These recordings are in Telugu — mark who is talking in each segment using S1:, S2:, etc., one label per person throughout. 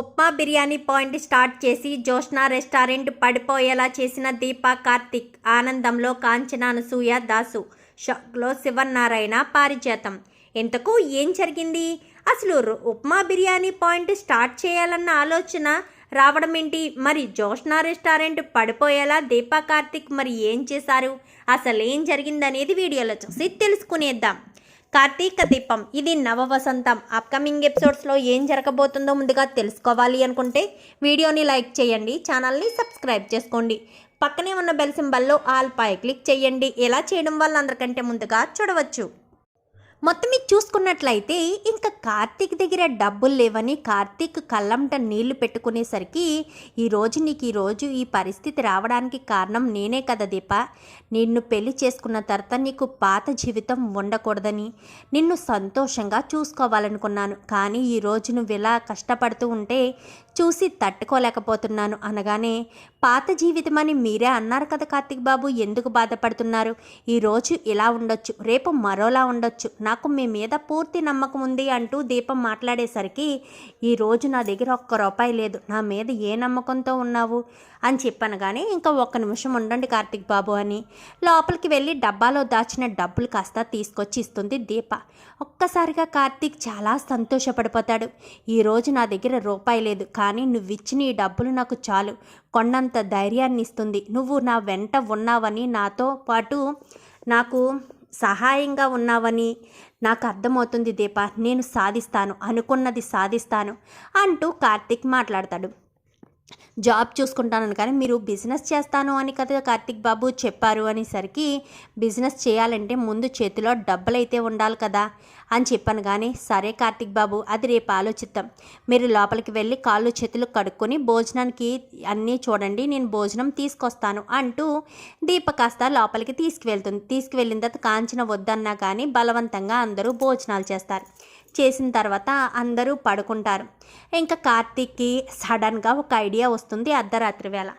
S1: ఉప్మా బిర్యానీ పాయింట్ స్టార్ట్ చేసి జోష్నా రెస్టారెంట్ పడిపోయేలా చేసిన దీపా కార్తిక్ ఆనందంలో కాంచన అనసూయ దాసు షాక్లో శివనారాయణ పారిజాతం. ఇంతకు ఏం జరిగింది? అసలు ఉప్మా బిర్యానీ పాయింట్ స్టార్ట్ చేయాలన్న ఆలోచన రావడం ఏంటి మరి జోష్నా రెస్టారెంట్ పడిపోయేలా దీపా కార్తిక్ మరి ఏం చేశారు? అసలు ఏం జరిగిందనేది వీడియోలో చూసి తెలుసుకునేద్దాం. కార్తీక దీపం ఇది నవ వసంతం అప్కమింగ్ ఎపిసోడ్స్లో ఏం జరగబోతుందో ముందుగా తెలుసుకోవాలి అనుకుంటే వీడియోని లైక్ చేయండి ఛానల్ని సబ్స్క్రైబ్ చేసుకోండి. పక్కనే ఉన్న బెల్ సింబల్లో ఆల్ పై క్లిక్ చేయండి. ఎలా చేయడం వల్ల అందరికంటే ముందుగా చూడవచ్చు. మొత్తం మీద చూసుకున్నట్లయితే ఇంకా కార్తీక్ దగ్గర డబ్బులు లేవని కార్తీక్ కళ్ళంట నీళ్ళు పెట్టుకునేసరికి ఈరోజు నీకు ఈరోజు ఈ పరిస్థితి రావడానికి కారణం నేనే కదా దీప. నిన్ను పెళ్ళి చేసుకున్న తర్వాత నీకు పాత జీవితం ఉండకూడదని నిన్ను సంతోషంగా చూసుకోవాలనుకున్నాను. కానీ ఈరోజు నువ్వు ఇలా కష్టపడుతూ ఉంటే చూసి తట్టుకోలేకపోతున్నాను అనగానే పాత జీవితం అని మీరే అన్నారు కదా కార్తీక్ బాబు ఎందుకు బాధపడుతున్నారు? ఈరోజు ఇలా ఉండొచ్చు రేపు మరోలా ఉండొచ్చు. నాకు మీ మీద పూర్తి నమ్మకం ఉంది అంటూ దీపం మాట్లాడేసరికి ఈరోజు నా దగ్గర ఒక్క రూపాయి లేదు నా మీద ఏ నమ్మకంతో ఉన్నావు? అని చెప్పాను కానీ ఇంకా ఒక్క నిమిషం ఉండండి కార్తీక్ బాబు అని లోపలికి వెళ్ళి డబ్బాలో దాచిన డబ్బులు కాస్త తీసుకొచ్చి ఇస్తుంది దీప. ఒక్కసారిగా కార్తీక్ చాలా సంతోషపడిపోతాడు. ఈరోజు నా దగ్గర రూపాయి లేదు కానీ నువ్వు ఇచ్చిన ఈ డబ్బులు నాకు చాలు. కొండంత ధైర్యాన్ని ఇస్తుంది నువ్వు నా వెంట ఉన్నావని నాతో పాటు నాకు సహాయంగా ఉన్నావని నాకు అర్థమవుతుంది దీప. నేను సాధిస్తాను. అనుకున్నది సాధిస్తాను అంటూ కార్తీక్ మాట్లాడతాడు. జాబ్ చూసుకుంటానని. కానీ మీరు బిజినెస్ చేస్తాను అని కదా కార్తిక్ బాబు చెప్పారు అనేసరికి బిజినెస్ చేయాలంటే ముందు చేతిలో డబ్బులు అయితే ఉండాలి కదా అని చెప్పాను. కానీ సరే కార్తిక్ బాబు అది రేపు ఆలోచిద్దాం. మీరు లోపలికి వెళ్ళి కాళ్ళు చేతులు కడుక్కొని భోజనానికి అన్నీ చూడండి నేను భోజనం తీసుకొస్తాను అంటూ దీప కాస్త లోపలికి తీసుకువెళ్తుంది. తీసుకువెళ్ళిన తర్వాత కాంచిన వద్దన్నా కానీ బలవంతంగా అందరూ భోజనాలు చేస్తారు. చేసిన తర్వాత అందరూ పడుకుంటారు. ఇంకా కార్తీక్కి సడన్గా ఒక ఐడియా వస్తుంది అర్ధరాత్రి వేళ.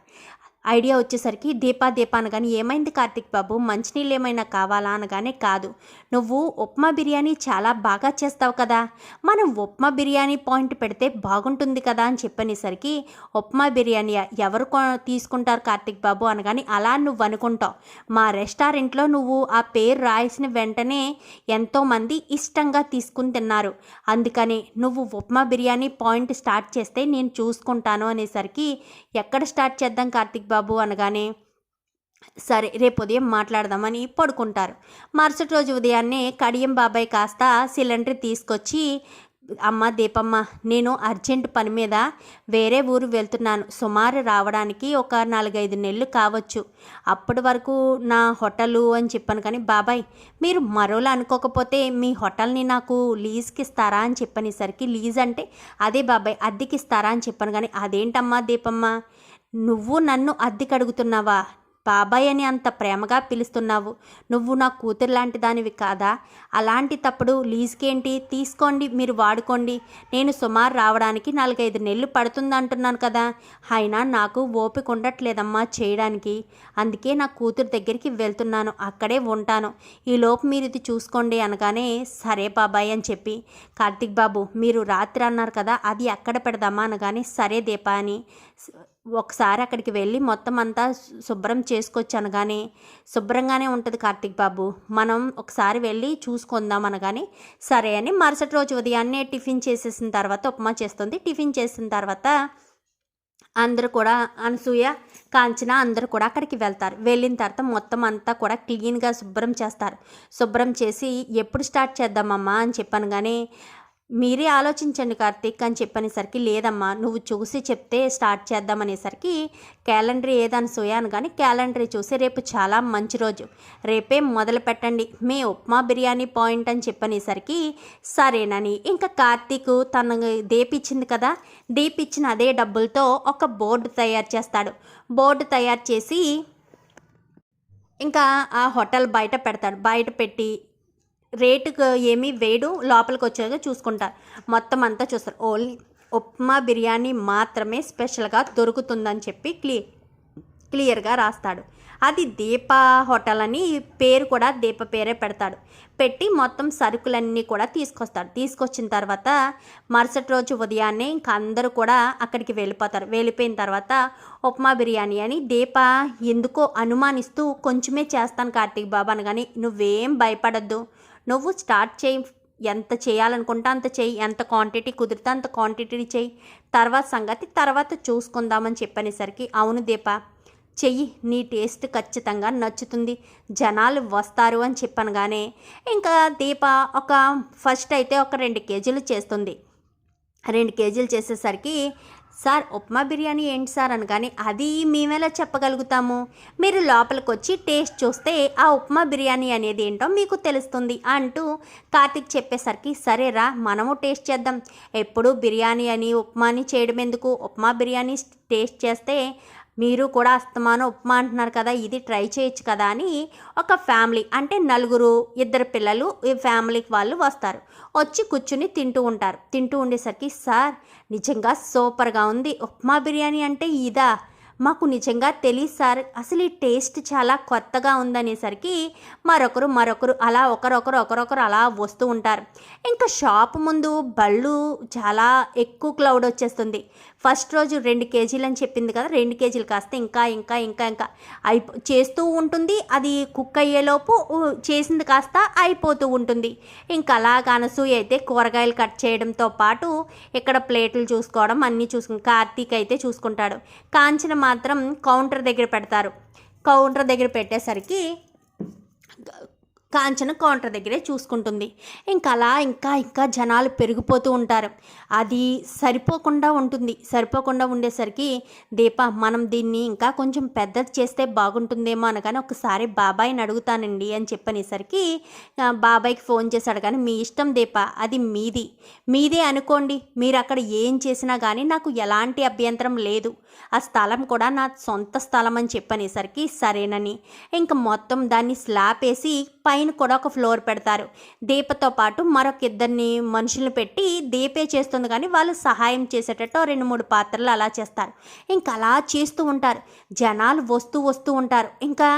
S1: ఐడియా వచ్చేసరికి దీపా దీపా అనగానే ఏమైంది కార్తీక్ బాబు? మంచినీళ్ళు ఏమైనా కావాలా? అనగానే కాదు. నువ్వు ఉప్మా బిర్యానీ చాలా బాగా చేస్తావు కదా. మనం ఉప్మా బిర్యానీ పాయింట్ పెడితే బాగుంటుంది కదా అని చెప్పనేసరికి ఉప్మా బిర్యానీ ఎవరు తీసుకుంటారు కార్తీక్ బాబు? అనగానే అలా నువ్వు అనుకుంటావు. మా రెస్టారెంట్లో నువ్వు ఆ పేరు రాసిన వెంటనే ఎంతోమంది ఇష్టంగా తీసుకుని తిన్నారు. అందుకని నువ్వు ఉప్మా బిర్యానీ పాయింట్ స్టార్ట్ చేస్తే నేను చూసుకుంటాను అనేసరికి ఎక్కడ స్టార్ట్ చేద్దాం కార్తిక్ బాబు బాబు అనగానే సరే రేపు ఉదయం మాట్లాడదామని పడుకుంటారు. మరుసటి రోజు ఉదయాన్నే కడియం బాబాయ్ కాస్త సిలిండర్ తీసుకొచ్చి అమ్మ దీపమ్మ నేను అర్జెంట్ పని మీద వేరే ఊరు వెళ్తున్నాను. సుమారు రావడానికి ఒక నాలుగైదు నెలలు కావచ్చు. అప్పటి వరకు నా హోటలు అని చెప్పాను కానీ బాబాయ్ మీరు మరోలా అనుకోకపోతే మీ హోటల్ని నాకు లీజ్కి ఇస్తారా అని చెప్పనేసరికి లీజ్ అంటే అదే బాబాయ్ అద్దెకి ఇస్తారా అని చెప్పాను కానీ అదేంటమ్మా దీపమ్మ? నువ్వు నన్ను అద్దెకడుగుతున్నావా? బాబాయ్ అని అంత ప్రేమగా పిలుస్తున్నావు. నువ్వు నా కూతురు లాంటి దానివి కాదా? అలాంటి తప్పుడు లీజ్కేంటి? తీసుకోండి మీరు వాడుకోండి. నేను సుమారు రావడానికి నాలుగైదు నెలలు పడుతుంది అంటున్నాను కదా. అయినా నాకు ఓపిక ఉండట్లేదమ్మా చేయడానికి. అందుకే నా కూతురు దగ్గరికి వెళ్తున్నాను. అక్కడే ఉంటాను. ఈ లోపు మీరు ఇది చూసుకోండి అనగానే సరే బాబాయ్ అని చెప్పి కార్తిక్ బాబు మీరు రాత్రి అన్నారు కదా అది ఎక్కడ పెడదామా అనగానే సరే దీపా అని ఒకసారి అక్కడికి వెళ్ళి మొత్తం అంతా శుభ్రం చేసుకొచ్చి అనగానే శుభ్రంగానే ఉంటుంది కార్తిక్ బాబు. మనం ఒకసారి వెళ్ళి చూసుకుందాం అనగానే సరే అని మరుసటి రోజు ఉదయాన్నే టిఫిన్ చేసేసిన తర్వాత ఉప్మా చేస్తుంది. టిఫిన్ చేసిన తర్వాత అందరూ కూడా అనసూయ కాంచన అందరూ కూడా అక్కడికి వెళ్తారు. వెళ్ళిన తర్వాత మొత్తం అంతా కూడా క్లీన్గా శుభ్రం చేస్తారు. శుభ్రం చేసి ఎప్పుడు స్టార్ట్ చేద్దామమ్మా అని చెప్పాను కానీ మీరే ఆలోచించండి కార్తీక్ అని చెప్పనేసరికి లేదమ్మా నువ్వు చూసి చెప్తే స్టార్ట్ చేద్దామనేసరికి క్యాలెండర్ ఏదని సోయాను కానీ క్యాలెండర్ చూసి రేపు చాలా మంచి రోజు. రేపే మొదలు పెట్టండి. మీ ఉప్మా బిర్యానీ పాయింట్ అని చెప్పనేసరికి సరేనని. ఇంకా కార్తీక్ తన దేపిచ్చింది కదా దేపిచ్చిన అదే డబ్బులతో ఒక బోర్డు తయారు చేస్తాడు. బోర్డు తయారు చేసి ఇంకా ఆ హోటల్ బయట పెడతాడు. బయట పెట్టి రేటుకు ఏమీ వేయడు లోపలికి వచ్చాక చూసుకుంటారు మొత్తం అంతా చూస్తారు. ఓన్లీ ఉప్మా బిర్యానీ మాత్రమే స్పెషల్గా దొరుకుతుందని చెప్పి క్లీ క్లియర్గా రాస్తాడు. అది దీప హోటల్ అని పేరు కూడా దీప పేరే పెడతాడు. పెట్టి మొత్తం సరుకులన్నీ కూడా తీసుకొస్తాడు. తీసుకొచ్చిన తర్వాత మరుసటి రోజు ఉదయాన్నే ఇంక అందరూ కూడా అక్కడికి వెళ్ళిపోతారు. వెళ్ళిపోయిన తర్వాత ఉప్మా బిర్యానీ అని దీప ఎందుకో అనుమానిస్తూ కొంచెమే చేస్తాను కార్తీక్ బాబు కానీ నువ్వేం భయపడద్దు. నువ్వు స్టార్ట్ చేయి ఎంత చేయాలనుకుంటా అంత చెయ్యి ఎంత క్వాంటిటీ కుదిరితే అంత క్వాంటిటీ చెయ్యి తర్వాత సంగతి తర్వాత చూసుకుందామని చెప్పనేసరికి అవును దీప చెయ్యి నీ టేస్ట్ ఖచ్చితంగా నచ్చుతుంది. జనాలు వస్తారు అని చెప్పనగానే ఇంకా దీప ఒక ఫస్ట్ అయితే ఒక రెండు కేజీలు చేస్తుంది. రెండు కేజీలు చేసేసరికి సార్ ఉప్మా బిర్యానీ ఏంటి సార్ అనగానే అది మేమెలా చెప్పగలుగుతాము? మీరు లోపలికి వచ్చి టేస్ట్ చూస్తే ఆ ఉప్మా బిర్యానీ అనేది ఏంటో మీకు తెలుస్తుంది అంటూ కార్తిక్ చెప్పేసరికి సరేరా మనము టేస్ట్ చేద్దాం. ఎప్పుడు బిర్యానీ అని ఉప్మాని చేయడం ఎందుకు ఉప్మా బిర్యానీ టేస్ట్ చేస్తే మీరు కూడా అస్తమానం ఉప్మా అంటున్నారు కదా ఇది ట్రై చేయొచ్చు కదా అని ఒక ఫ్యామిలీ అంటే నలుగురు ఇద్దరు పిల్లలు ఈ ఫ్యామిలీకి వాళ్ళు వస్తారు. వచ్చి కూర్చుని తింటూ ఉంటారు. తింటూ ఉండేసరికి సార్ నిజంగా సూపర్గా ఉంది. ఉప్మా బిర్యానీ అంటే ఇదా? మాకు నిజంగా తెలియదు సార్. అసలు ఈ టేస్ట్ చాలా కొత్తగా ఉందనేసరికి మరొకరు మరొకరు అలా ఒకరొకరు ఒకరొకరు అలా వస్తూ ఉంటారు. ఇంకా షాప్ ముందు బళ్ళు చాలా ఎక్కువ క్లౌడ్ వచ్చేస్తుంది. ఫస్ట్ రోజు రెండు కేజీలు అని చెప్పింది కదా రెండు కేజీలు కాస్త ఇంకా ఇంకా ఇంకా ఇంకా అయిపో చేస్తూ ఉంటుంది. అది కుక్ అయ్యేలోపు చేసింది కాస్త అయిపోతూ ఉంటుంది. ఇంకా అలాగ అనసూయ అయితే కూరగాయలు కట్ చేయడంతో పాటు ఇక్కడ ప్లేట్లు చూసుకోవడం అన్నీ చూసుకుని కార్తీక్ అయితే చూసుకుంటాడు. కాంచన మాత్రం కౌంటర్ దగ్గర పెడతారు. కౌంటర్ దగ్గర పెట్టేసరికి కాంచన కౌంటర్ దగ్గరే చూసుకుంటుంది. ఇంకా అలా ఇంకా ఇంకా జనాలు పెరిగిపోతూ ఉంటారు. అది సరిపోకుండా ఉంటుంది. సరిపోకుండా ఉండేసరికి దీప మనం దీన్ని ఇంకా కొంచెం పెద్దది చేస్తే బాగుంటుందేమో అనగానే ఒకసారి బాబాయ్ని అడుగుతానండి అని చెప్పనేసరికి బాబాయ్కి ఫోన్ చేశాడు కానీ మీ ఇష్టం దీప అది మీది. మీదే అనుకోండి. మీరు అక్కడ ఏం చేసినా కానీ నాకు ఎలాంటి అభ్యంతరం లేదు. ఆ స్థలం కూడా నా సొంత స్థలం అని చెప్పనేసరికి సరేనని. ఇంకా మొత్తం దాన్ని స్లాబ్ వేసి పైన కూడా ఒక ఫ్లోర్ పెడతారు. దీపతో పాటు మరొక ఇద్దరిని మనుషులను పెట్టి దీపే చేస్తుంది కానీ వాళ్ళు సహాయం చేసేటట్టు రెండు మూడు పాత్రలు అలా చేస్తారు. ఇంకా అలా చేస్తూ ఉంటారు. జనాలు వస్తూ వస్తూ ఉంటారు. ఇంకా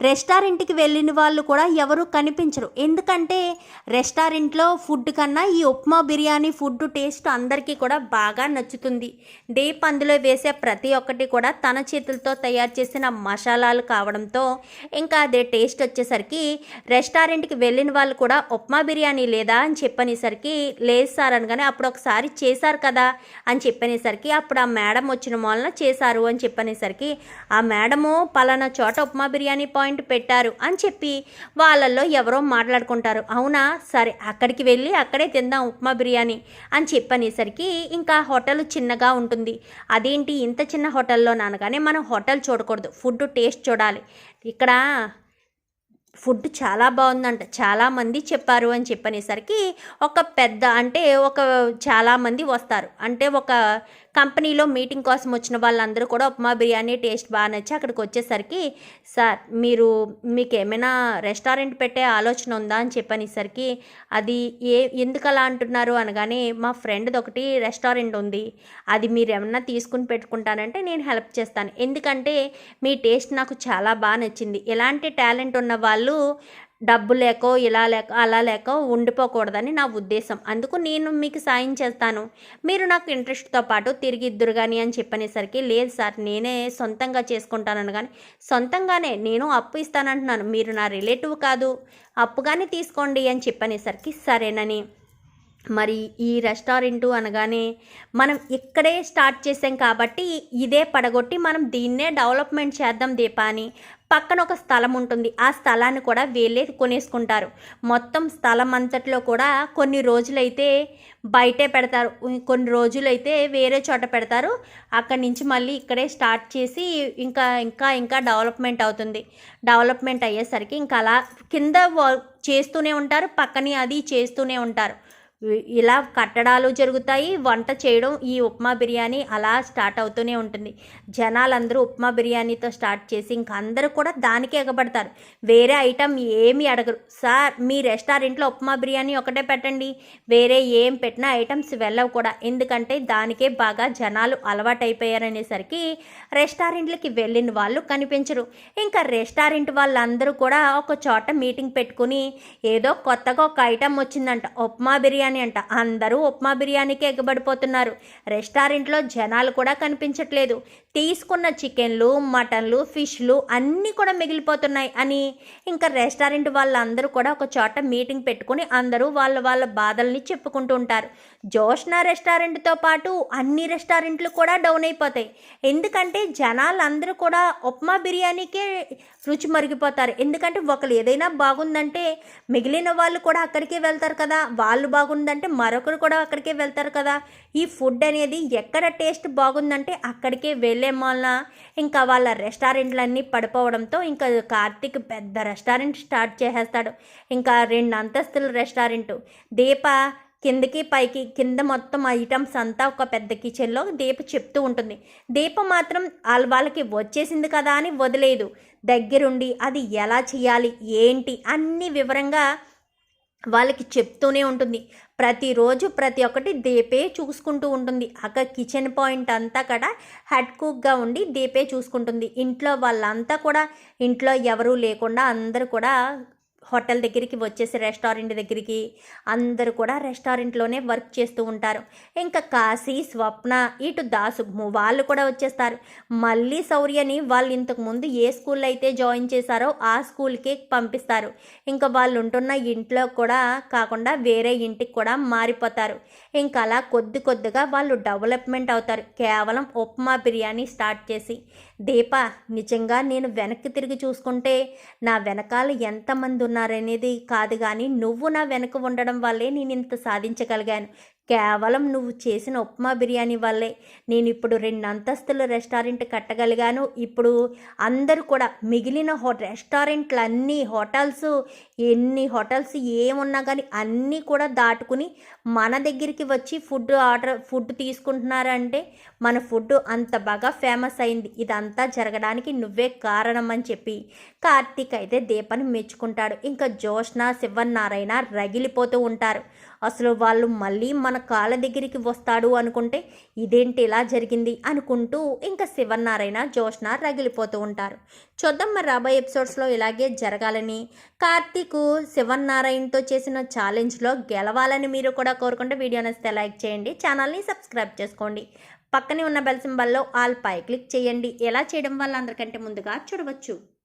S1: రెస్టారెంట్కి వెళ్ళిన వాళ్ళు కూడా ఎవరు కనిపించరు. ఎందుకంటే రెస్టారెంట్లో ఫుడ్ కన్నా ఈ ఉప్మా బిర్యానీ ఫుడ్ టేస్ట్ అందరికీ కూడా బాగా నచ్చుతుంది. దీప్ అందులో వేసే ప్రతి ఒక్కటి కూడా తన చేతులతో తయారు చేసిన మసాలాలు కావడంతో ఇంకా అదే టేస్ట్ వచ్చేసరికి రెస్ రెస్టారెంట్కి వెళ్ళిన వాళ్ళు కూడా ఉప్మా బిర్యానీ లేదా? అని చెప్పనేసరికి లేదు సార్ అనగానే అప్పుడు ఒకసారి చేశారు కదా అని చెప్పనేసరికి అప్పుడు ఆ మేడం వచ్చిన మూలన చేశారు అని చెప్పనేసరికి ఆ మేడము పలానా చోట ఉప్మా బిర్యానీ పాయింట్ పెట్టారు అని చెప్పి వాళ్ళల్లో ఎవరో మాట్లాడుకుంటారు. అవునా? సరే అక్కడికి వెళ్ళి అక్కడే తిందాం ఉప్మా బిర్యానీ అని చెప్పనేసరికి ఇంకా హోటల్ చిన్నగా ఉంటుంది. అదేంటి ఇంత చిన్న హోటల్లో అనగానే మనం హోటల్ చూడకూడదు ఫుడ్ టేస్ట్ చూడాలి. ఇక్కడ ఫుడ్ చాలా బాగుందంట. చాలామంది చెప్పారు అని చెప్పనేసరికి ఒక పెద్ద అంటే ఒక చాలామంది వస్తారు. అంటే ఒక కంపెనీలో మీటింగ్ కోసం వచ్చిన వాళ్ళందరూ కూడా ఉప్మా బిర్యానీ టేస్ట్ బాగా నచ్చి అక్కడికి వచ్చేసరికి సార్ మీరు మీకు ఏమైనా రెస్టారెంట్ పెట్టే ఆలోచన ఉందా? అని చెప్పనేసరికి అది ఏ ఎందుకు అలా అంటున్నారు? అనగానే మా ఫ్రెండ్ది ఒకటి రెస్టారెంట్ ఉంది. అది మీరు ఏమన్నా తీసుకుని పెట్టుకుంటానంటే నేను హెల్ప్ చేస్తాను. ఎందుకంటే మీ టేస్ట్ నాకు చాలా బాగా నచ్చింది. ఎలాంటి టాలెంట్ ఉన్న వాళ్ళు డబ్బు లేకో ఇలా లేక అలా లేక ఉండిపోకూడదని నా ఉద్దేశం. అందుకు నేను మీకు సాయం చేస్తాను. మీరు నాకు ఇంట్రెస్ట్తో పాటు తిరిగి ఇద్దరు కానీ అని చెప్పనేసరికి లేదు సార్ నేనే సొంతంగా చేసుకుంటానని కానీ సొంతంగానే నేను అప్పు ఇస్తానంటున్నాను. మీరు నా రిలేటివ్ కాదు అప్పుగానే తీసుకోండి అని చెప్పనేసరికి సరేనని. మరి ఈ రెస్టారెంటు అనగానే మనం ఇక్కడే స్టార్ట్ చేసాం కాబట్టి ఇదే పడగొట్టి మనం దీన్నే డెవలప్మెంట్ చేద్దాం దీపా అని. పక్కన ఒక స్థలం ఉంటుంది. ఆ స్థలాన్ని కూడా వీళ్ళే కొనేసుకుంటారు. మొత్తం స్థలం అంతట్లో కూడా కొన్ని రోజులైతే బయటే పెడతారు. కొన్ని రోజులైతే వేరే చోట పెడతారు. అక్కడి నుంచి మళ్ళీ ఇక్కడే స్టార్ట్ చేసి ఇంకా ఇంకా ఇంకా డెవలప్మెంట్ అవుతుంది. డెవలప్మెంట్ అయ్యేసరికి ఇంకా అలా కింద వ- చేస్తూనే ఉంటారు. పక్కనే అది చేస్తూనే ఉంటారు. ఇలా కట్టడాలు జరుగుతాయి. వంట చేయడం ఈ ఉప్మా బిర్యానీ అలా స్టార్ట్ అవుతూనే ఉంటుంది. జనాలందరూ ఉప్మా బిర్యానీతో స్టార్ట్ చేసి ఇంక అందరూ కూడా దానికే ఎగబడతారు. వేరే ఐటమ్ ఏమీ అడగరు. సార్ మీ రెస్టారెంట్లో ఉప్మా బిర్యానీ ఒకటే పెట్టండి. వేరే ఏం పెట్టినా ఐటమ్స్ వెళ్ళవు కూడా. ఎందుకంటే దానికే బాగా జనాలు అలవాటైపోయారనేసరికి రెస్టారెంట్లకి వెళ్ళిన వాళ్ళు కనిపించరు. ఇంకా రెస్టారెంట్ వాళ్ళందరూ కూడా ఒక చోట మీటింగ్ పెట్టుకుని ఏదో కొత్తగా ఒక ఐటమ్ వచ్చిందంట. ఉప్మా బిర్యానీ అంట. అందరూ ఉప్మా బిర్యానీకి ఎగబడిపోతున్నారు. రెస్టారెంట్లో జనాలు కూడా కనిపించట్లేదు. తీసుకున్న చికెన్లు మటన్లు ఫిష్లు అన్నీ కూడా మిగిలిపోతున్నాయి అని. ఇంకా రెస్టారెంట్ వాళ్ళందరూ కూడా ఒక చోట మీటింగ్ పెట్టుకుని అందరూ వాళ్ళ వాళ్ళ బాధల్ని చెప్పుకుంటూ ఉంటారు. జోష్న రెస్టారెంట్తో పాటు అన్ని రెస్టారెంట్లు కూడా డౌన్ అయిపోతాయి. ఎందుకంటే జనాలందరూ కూడా ఉప్మా బిర్యానీకే రుచి మరిగిపోతారు. ఎందుకంటే ఒకరు ఏదైనా బాగుందంటే మిగిలిన వాళ్ళు కూడా అక్కడికే వెళ్తారు కదా. వాళ్ళు బాగుందంటే మరొకరు కూడా అక్కడికే వెళ్తారు కదా. ఈ ఫుడ్ అనేది ఎక్కడ టేస్ట్ బాగుందంటే అక్కడికే వెళ్ళే వలన ఇంకా వాళ్ళ రెస్టారెంట్లన్నీ పడిపోవడంతో ఇంకా కార్తీక్ పెద్ద రెస్టారెంట్ స్టార్ట్ చేసేస్తాడు. ఇంకా రెండు అంతస్తుల రెస్టారెంట్. దీప కిందకి పైకి కింద మొత్తం ఐటమ్స్ అంతా ఒక పెద్ద కిచెన్లో దీప చెప్తూ ఉంటుంది. దీప మాత్రం వాళ్ళ వాళ్ళకి వచ్చేసింది కదా అని వదిలేదు. దగ్గరుండి అది ఎలా చేయాలి ఏంటి అన్ని వివరంగా వాళ్ళకి చెప్తూనే ఉంటుంది. ప్రతిరోజు ప్రతి ఒక్కటి దీపే చూసుకుంటూ ఉంటుంది. అక్కడ కిచెన్ పాయింట్ అంతా కూడా హెడ్ కుక్గా ఉండి దీపే చూసుకుంటుంది. ఇంట్లో వాళ్ళంతా కూడా ఇంట్లో ఎవరూ లేకుండా అందరూ కూడా హోటల్ దగ్గరికి వచ్చేసి రెస్టారెంట్ దగ్గరికి అందరూ కూడా రెస్టారెంట్లోనే వర్క్ చేస్తూ ఉంటారు. ఇంకా కాశీ స్వప్న ఇటు దాసు వాళ్ళు కూడా వచ్చేస్తారు. మళ్ళీ శౌర్యని వాళ్ళు ఇంతకు ముందు ఏ స్కూల్లో అయితే జాయిన్ చేశారో ఆ స్కూల్కి పంపిస్తారు. ఇంకా వాళ్ళు ఉంటున్న ఇంట్లో కూడా కాకుండా వేరే ఇంటికి కూడా మారిపోతారు. ఇంకా అలా కొద్ది కొద్దిగా వాళ్ళు డెవలప్మెంట్ అవుతారు. కేవలం ఉప్మా బిర్యానీ స్టార్ట్ చేసి దీప నిజంగా నేను వెనక్కి తిరిగి చూసుకుంటే నా వెనకాల ఎంతమంది ఉన్నారనేది కాదు కానీ నువ్వు నా వెనక ఉండడం వల్లే నేను ఇంత సాధించగలిగాను. కేవలం నువ్వు చేసిన ఉప్మా బిర్యానీ వల్లే నేను ఇప్పుడు రెండు అంతస్తుల రెస్టారెంట్ కట్టగలిగాను. ఇప్పుడు అందరూ కూడా మిగిలిన హో రెస్టారెంట్లు అన్నీ హోటల్స్ ఎన్ని హోటల్స్ ఏమున్నా కానీ అన్నీ కూడా దాటుకుని మన దగ్గరికి వచ్చి ఫుడ్ ఆర్డర్ ఫుడ్ తీసుకుంటున్నారంటే మన ఫుడ్ అంత బాగా ఫేమస్ అయింది. ఇదంతా జరగడానికి నువ్వే కారణం అని చెప్పి కార్తీక్ అయితే దీపని మెచ్చుకుంటాడు. ఇంకా జోష్న శివన్నారాయణ రగిలిపోతూ ఉంటారు. అసలు వాళ్ళు మళ్ళీ మన కాళ్ళ దగ్గరికి వస్తాడు అనుకుంటే ఇదేంటి ఇలా జరిగింది అనుకుంటూ ఇంకా శివనారాయణ జోష్న రగిలిపోతూ ఉంటారు. చూద్దాం మరి రాబోయే ఎపిసోడ్స్లో ఇలాగే జరగాలని. కార్తీక్ శివన్నారాయణతో చేసిన ఛాలెంజ్లో గెలవాలని మీరు కూడా కోరుకుంటే వీడియో నచ్చితే లైక్ చేయండి ఛానల్ని సబ్స్క్రైబ్ చేసుకోండి. పక్కనే ఉన్న బెల్ సింబల్లో ఆల్ పై క్లిక్ చేయండి. ఎలా చేయడం వల్ల అందరికంటే ముందుగా చూడవచ్చు.